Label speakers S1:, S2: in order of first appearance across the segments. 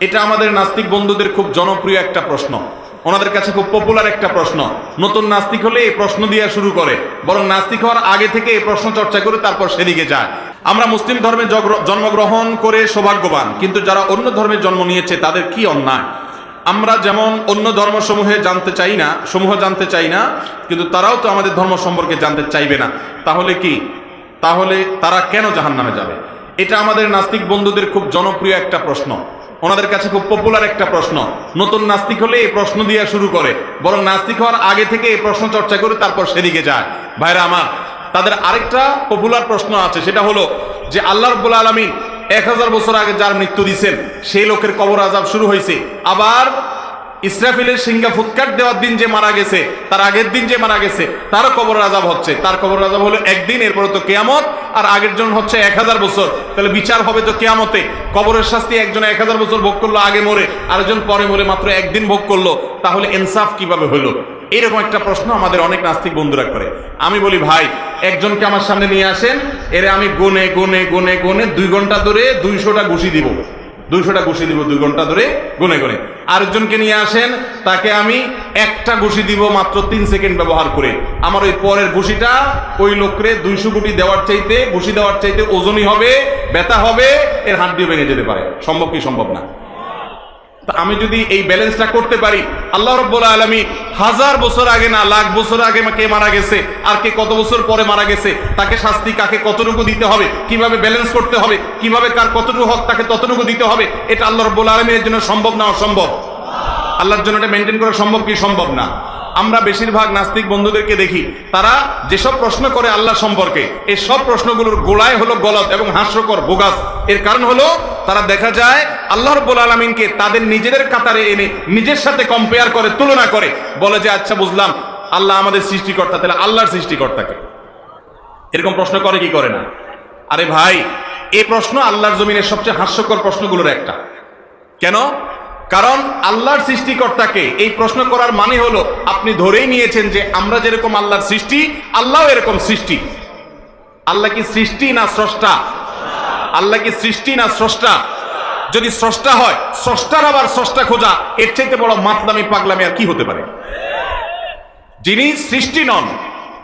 S1: এটা আমাদের নাস্তিক বন্ধুদের খুব জনপ্রিয় একটা প্রশ্ন। ওনাদের কাছে খুব পপুলার একটা প্রশ্ন। নতুন নাস্তিক হলে এই প্রশ্ন দিয়ে শুরু করে। বরং নাস্তিক হওয়ার আগে থেকে এই প্রশ্ন চর্চা করে তারপর সেদিকে যায়। আমরা মুসলিম ধর্মে জন্মগ্রহণ করে সৌভাগ্যবান। কিন্তু যারা অন্য ধর্মে জন্ম নিয়েছে, তাদের কি অন্যায়? আমরা যেমন অন্য ধর্মসমূহে জানতে চাই না, সমূহ জানতে চাই না, কিন্তু তারাও তো আমাদের ধর্ম সম্পর্কে জানতে চাইবে না। তাহলে কি? তাহলে তারা কেন জাহান নামে যাবে? এটা আমাদের নাস্তিক বন্ধুদের খুব জনপ্রিয় একটা প্রশ্ন। ওনাদের কাছে খুব পপুলার একটা প্রশ্ন। নতুন নাস্তিক হলে এই প্রশ্ন দিয়ে শুরু করে। বরং নাস্তিক হওয়ার আগে থেকে এই প্রশ্ন চর্চা করে তারপর সেদিকে যায়। ভাইরা আমার, তাদের আরেকটা পপুলার প্রশ্ন আছে, সেটা হলো যে আল্লাহ রব্বুল আলমী এক হাজার বছর আগে যার মৃত্যু দিছেন, সেই লোকের কবর আজাব শুরু হয়েছে আবার ইসরাফিলের সিংহা ফুৎকার দেওয়ার দিন যে মারা গেছে, তার আগের দিন যে মারা গেছে, তারও কবর আজাব হচ্ছে। তার কবর আজাব হলো একদিন, এরপরে তো কেয়ামত, আর আগের জন হচ্ছে এক হাজার বছর। তাহলে বিচার হবে তো কেয়ামতে। কবরের শাস্তি একজন এক হাজার বছর ভোগ করল, আগে মরে, আরেকজন পরে মরে মাত্র একদিন ভোগ করল। তাহলে ইনসাফ কীভাবে হলো? এরকম একটা প্রশ্ন আমাদের অনেক নাস্তিক বন্ধুরা করে। আমি বলি, ভাই, একজনকে আমার সামনে নিয়ে আসেন, এরে আমি গুনে গুনে গুনে গুনে দুই ঘণ্টা ধরে দুইশোটা ঘুষি দিব। দুইশোটা ঘুষি দিব দুই ঘণ্টা ধরে গুনে গুনে। আরেকজনকে নিয়ে আসেন, তাকে আমি একটা ঘুষি দিব মাত্র তিন সেকেন্ড ব্যবহার করে। আমার ওই পরের ঘুষিটা ওই লোকরে দুইশো কোটি দেওয়ার চাইতে, ঘুষি দেওয়ার চাইতে ওজনই হবে, ব্যথা হবে, এর হাড্ডিও ভেঙে যেতে পারে। সম্ভব কি সম্ভব না? তা আমি যদি এই ব্যালেন্সটা করতে পারি, আল্লাহ রব্বুল আলমী হাজার বছর আগে না, লাখ বছর আগে কে মারা গেছে, আর কে কত বছর পরে মারা গেছে, তাকে শাস্তি কাকে কতটুকু দিতে হবে, কীভাবে ব্যালেন্স করতে হবে, কীভাবে কার কতটুকু হক তাকে ততটুকু দিতে হবে, এটা আল্লাহ রব্বুল আলমীর জন্য সম্ভব না অসম্ভব? আল্লাহর জন্য এটা মেনটেন করা সম্ভব কি সম্ভব না? আমরা বেশিরভাগ নাস্তিক বন্ধুদেরকে দেখি, তারা যেসব প্রশ্ন করে আল্লাহ সম্পর্কে এই সব প্রশ্নগুলোর গোড়ায় হলো গলত এবং হাস্যকর, বোগাস। এর কারণ হলো, তারা দেখা যায় আল্লাহ রব্বুল আলমিনকে তাদের নিজেদের কাতারে এনে নিজের সাথে কম্পেয়ার করে, তুলনা করে, বলে যে আচ্ছা বুঝলাম, আল্লাহ আমাদের সৃষ্টিকর্তা, তাহলে আল্লাহর সৃষ্টিকর্তাকে। এরকম প্রশ্ন করে কি করে না? আরে ভাই এই প্রশ্ন আল্লাহর জমিনের সবচেয়ে হাস্যকর প্রশ্নগুলোর একটা। কেন? কারণ আল্লাহর সৃষ্টিকর্তাকে এই প্রশ্ন করার মানে হলো, আপনি ধরেই নিয়েছেন যে, আমরা যেরকম আল্লাহর সৃষ্টি আল্লাহ এরকম সৃষ্টি। আল্লাহ কি সৃষ্টি না স্রষ্টা? আল্লাহ কি সৃষ্টি না স্রষ্টা? যদি স্রষ্টা হয়, স্রষ্টার আবার স্রষ্টা খোঁজা, এর চাইতে বড় মাতলামি, পাগলামি আর কি হতে পারে? যিনি সৃষ্টি নন,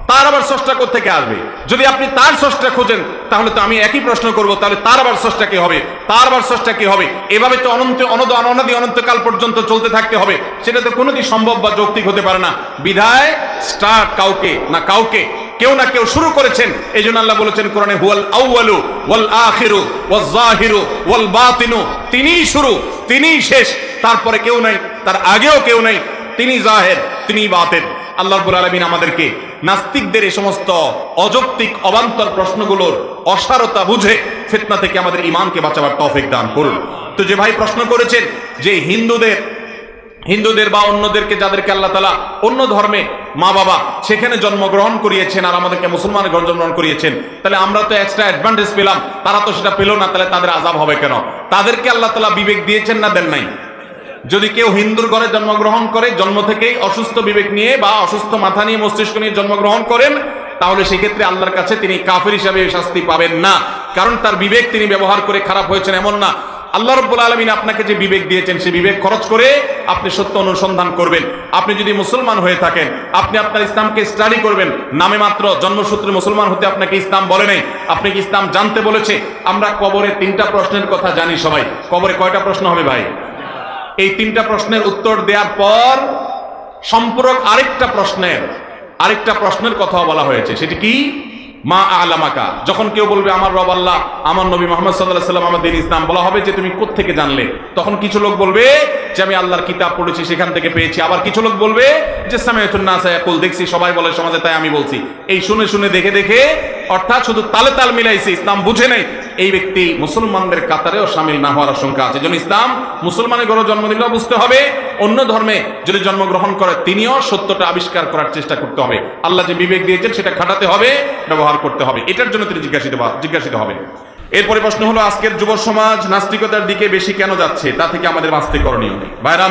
S1: তার আবার স্রষ্টা থেকে আসবে? যদি আপনি তার স্রষ্টা খোঁজেন, তাহলে তো আমি একই প্রশ্ন করব, তাহলে তার আবার স্রষ্টা কি হবে? তার আবার স্রষ্টা কি হবে? এভাবে তো অনন্ত, অনদ অনদি অনন্তকাল পর্যন্ত চলতে থাকতে হবে। সেটা তো কোনোদিন সম্ভব বা যৌক্তিক হতে পারে না। বিধায় স্টার্ট কাউকে না কাউকে কেউ না কেউ শুরু করেছেন। এই জন্য আল্লাহ বলেছেন কোরআনে, হুয়াল আউয়ালু ওয়াল আখিরু ওয়াল জাহিরু ওয়াল বাতিনু। তিনিই শুরু, তিনিই শেষ। তারপরে কেউ নাই, তার আগেও কেউ নাই। তিনি জাহের, তিনি বাতেন আল্লাহ রব্বুল আলমিন আমাদেরকে নাস্তিকদের এই সমস্ত অযৌক্তিক, অবান্তর প্রশ্নগুলোর অসারতা বুঝে ফিতনা থেকে আমাদের ইমানকে বাঁচাবার তৌফিক দান করুন। তো যে ভাই প্রশ্ন করেছেন যে হিন্দুদের হিন্দুদের বা অন্যদেরকে যাদেরকে আল্লাহ তালা অন্য ধর্মে মা বাবা সেখানে জন্মগ্রহণ করিয়েছেন আর আমাদেরকে মুসলমান জন্মগ্রহণ করিয়েছেন, তাহলে আমরা তো এক্সট্রা অ্যাডভান্টেজ পেলাম, তারা তো সেটা পেল না, তাহলে তাদের আজাব হবে কেন? তাদেরকে আল্লাহ তালা বিবেক দিয়েছেন না দেন নাই? যদি কেউ হিন্দুর ঘরে জন্মগ্রহণ করে, জন্ম থেকেই অসুস্থ বিবেক নিয়ে বা অসুস্থ মাথা নিয়ে মস্তিষ্ক নিয়ে জন্মগ্রহণ করেন, তাহলে সেক্ষেত্রে আল্লাহর কাছে তিনি কাফের হিসাবে শাস্তি পাবেন না। কারণ তার বিবেক তিনি ব্যবহার করে খারাপ হয়েছেন এমন না। আল্লাহ রব্বুল আলমিন আপনাকে যে বিবেক দিয়েছেন, সে বিবেক খরচ করে আপনি সত্য অনুসন্ধান করবেন। আপনি যদি মুসলমান হয়ে থাকেন, আপনি আপনার ইসলামকে স্টাডি করবেন। নামে মাত্র জন্মসূত্রে মুসলমান হতে আপনাকে ইসলাম বলে নেই। কি ইসলাম জানতে বলেছে? আমরা কবরে তিনটা প্রশ্নের কথা জানি সবাই। কবরে কয়টা প্রশ্ন হবে ভাই? এই তিনটা প্রশ্নের উত্তর দেওয়ার পর সম্পূরক আরেকটা প্রশ্নের আরেকটা প্রশ্নের কথা বলা হয়েছে। সেটি কি? মা আলামাকা, যখন কেউ বলবে, আমার রব আল্লাহ, আমার নবী মোহাম্মদ সাল্লাহ সাল্লাম আমার দিন ইসলাম। বলা হবে যে, তুমি কোত্থেকে জানলে? তখন কিছু লোক বলবে যে, আমি আল্লাহর কিতাব পড়েছি, সেখান থেকে পেয়েছি। আবার কিছু লোক বলবে যে সামেতুন্নাসায়াকুল দেখছি, সবাই বলে সমাজে তাই আমি বলছি। এই শুনে শুনে দেখে দেখে, অর্থাৎ শুধু তালে তাল মিলাইছে, ইসলাম বুঝে নেই। এই ব্যক্তি মুসলমানদের কাতারেও সামিল না হওয়ার আশঙ্কা আছে। যেন ইসলাম মুসলমানের ঘরে জন্ম দিলেও বুঝতে হবে, অন্য ধর্মে যদি জন্মগ্রহণ করে, তিনিও সত্যটা আবিষ্কার করার চেষ্টা করতে হবে। আল্লাহ যে বিবেক দিয়েছেন, সেটা খাটাতে হবে। ব্যবহার করতে হবে। এটার জন্য তিনি জিজ্ঞাসিত জিজ্ঞাসিত হবে এরপরে প্রশ্ন হলো, আজকের যুব সমাজ নাস্তিকতার দিকে বেশি কেন যাচ্ছে? তা থেকে আমাদের বাঁচতে করণীয় নেই। ভাইরা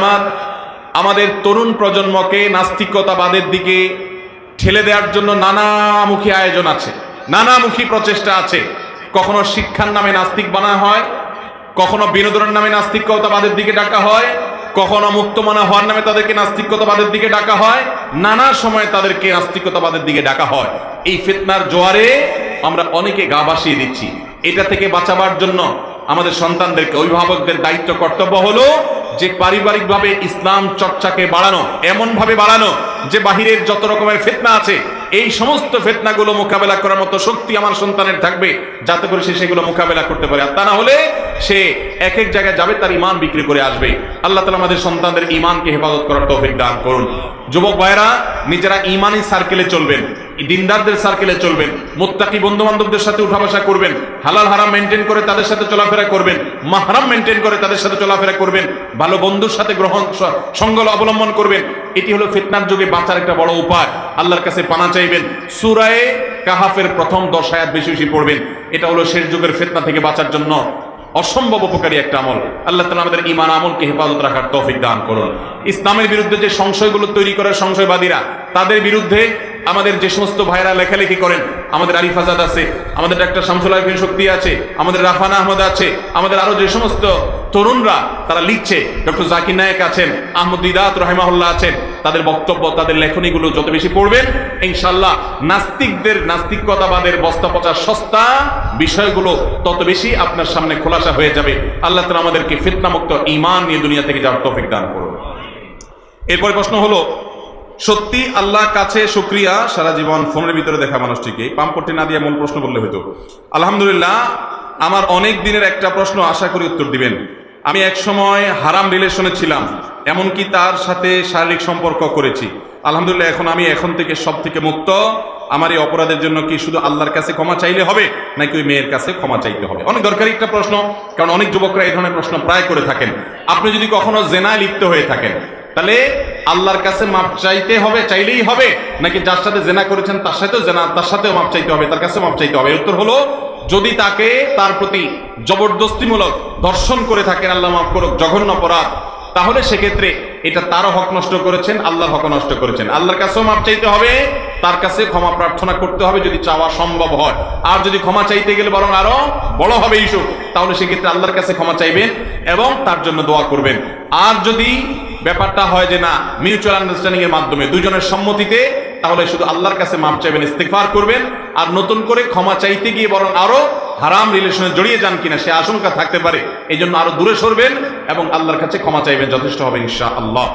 S1: আমাদের তরুণ প্রজন্মকে নাস্তিকতাবাদের দিকে ঠেলে দেওয়ার জন্য নানামুখী আয়োজন আছে, নানামুখী প্রচেষ্টা আছে। কখনো শিক্ষার নামে নাস্তিক বানা হয়, কখনো বিনোদনের নামে নাস্তিকতাবাদের দিকে ডাকা হয়, কখনো মুক্তমনা হওয়ার নামে তাদেরকে নাস্তিকতাবাদের দিকে ডাকা হয়, নানা সময় তাদেরকে নাস্তিকতাবাদের দিকে ডাকা হয়। এই ফিতনার জোয়ারে আমরা অনেকে গা ভাসিয়ে দিচ্ছি। এটা থেকে বাঁচাবার জন্য আমাদের সন্তানদেরকে, অভিভাবকদের দায়িত্ব, কর্তব্য হলো যে পারিবারিকভাবে ইসলাম চর্চাকে বাড়ানো এমন ভাবে বাড়ানো যে বাহিরের যত রকমের ফেতনা আছে, এই সমস্ত ফেতনাগুলো মোকাবেলা করার মতো শক্তি আমার সন্তানের থাকবে, যাতে করে সে সেগুলো মোকাবেলা করতে পারে। আর তা না হলে সে এক এক জায়গায় যাবে, তার ইমান বিক্রি করে আসবে। আল্লাহ তালা আমাদের সন্তানদের ইমানকে হেফাজত করার তৌফিক দান করুন। যুবক ভাইরা নিজেরা ইমানি সার্কেলে চলবেন, দিনদারদের সার্কেলে চলবেন, মোত্তাকি বন্ধু বান্ধবদের সাথে উঠা বসা করবেন, হালাল হারাম মেনটেন করে তাদের সাথে চলাফেরা করবেন, মাহারাম মেনটেন করে তাদের সাথে চলাফেরা করবেন, ভালো বন্ধুর সাথে গ্রহণ স- সঙ্গ অবলম্বন করবেন, এটি হলো ফিতনার যুগে বাঁচার একটা বড় উপায়। আল্লাহর কাছে পানা চাইবেন। সুরায়ে কাহাফের প্রথম দশ আয়াত বেশি বেশি পড়বেন। এটা হলো শেষ যুগের ফিতনা থেকে বাঁচার জন্য অসম্ভব উপকারী একটা আমল। আল্লাহ তালা আমাদের ইমান আমলকে হেফাজত রাখার তৌফিক দান করুন। ইসলামের বিরুদ্ধে যে সংশয়গুলো তৈরি করে সংশয়বাদীরা, তাদের বিরুদ্ধে আমাদের যে সমস্ত ভাইরা লেখালেখি করেন, আমাদের আরিফ আজাদ আছে, আমাদের ডাক্তার শামসুল আরিফিন শক্তি আছে, আমাদের রাফানা আহমদ আছে, আমাদের আরও যে সমস্ত তরুণরা তারা লিখছে, ডক্টর জাকির নায়ক আছেন, আহমদ দিদাত রহেমাহুল্লাহ আছেন, তাদের বক্তব্য, তাদের লেখনীগুলো যত বেশি পড়বেন ইনশাল্লাহ নাস্তিকদের নাস্তিকতাবাদের বস্তা পচা সস্তা বিষয়গুলো তত বেশি আপনার সামনে খোলাসা হয়ে যাবে। আল্লাহ তালা আমাদেরকে ফিতনামুক্ত ইমান নিয়ে দুনিয়া থেকে যাওয়ার তৌফিক দান করুন। এরপরে প্রশ্ন হলো সত্যি আল্লাহ কাছে শুক্রিয়া, সারা জীবন ফোনের ভিতরে দেখা মানুষটিকে। পাম্পটি না দিয়ে মূল প্রশ্ন বললে হতো আলহামদুলিল্লাহ, আমার অনেক দিনের একটা প্রশ্ন আশা করি উত্তর দিবেন। আমি এক সময় হারাম রিলেশনে ছিলাম, এমনকি তার সাথে শারীরিক সম্পর্ক করেছি। আলহামদুলিল্লাহ, এখন আমি এখন থেকে সব থেকে মুক্ত। আমার এই অপরাধের জন্য কি শুধু আল্লাহর কাছে ক্ষমা চাইলে হবে, নাকি ওই মেয়ের কাছে ক্ষমা চাইতে হবে? অনেক দরকারি একটা প্রশ্ন, কারণ অনেক যুবকরা এই ধরনের প্রশ্ন প্রায় করে থাকেন। আপনি যদি কখনো জেনায় লিপ্ত হয়ে থাকেন তাহলে আল্লাহর কাছে মাপ চাইতে হবে, চাইলেই হবে। নাকি যার সাথে জেনা করেছেন, তার সাথেও জেনা, তার সাথেও মাপ চাইতে হবে, তার কাছে মাপ চাইতে হবে। উত্তর হলো, যদি তাকে তার প্রতি জবরদস্তিমূলক দর্শন করে থাকেন, আল্লাহ মাফ করুক, জঘন্য অপরাধ, তাহলে সেক্ষেত্রে এটা তারও হক নষ্ট করেছেন, আল্লাহর হক নষ্ট করেছেন। আল্লাহর কাছেও মাপ চাইতে হবে, তার কাছে ক্ষমা প্রার্থনা করতে হবে যদি চাওয়া সম্ভব হয়। আর যদি ক্ষমা চাইতে গেলে বরং আরও বড় হবে ইস্যু, তাহলে সেক্ষেত্রে আল্লাহর কাছে ক্ষমা চাইবেন এবং তার জন্য দোয়া করবেন। আর যদি ব্যাপারটা হয় যে না মিউচুয়াল আন্ডারস্ট্যান্ডিং এর মাধ্যমে দুজনের সম্মতিতে, তাহলে শুধু আল্লাহর কাছে মাপ চাইবেন ইস্তেফার করবেন, আর নতুন করে ক্ষমা চাইতে গিয়ে বরং আরও হারাম রিলেশনে জড়িয়ে যান কিনা সে আশঙ্কা থাকতে পারে। এই জন্য আরও দূরে সরবেন এবং আল্লাহর কাছে ক্ষমা চাইবেন, যথেষ্ট হবে ইনশা আল্লাহ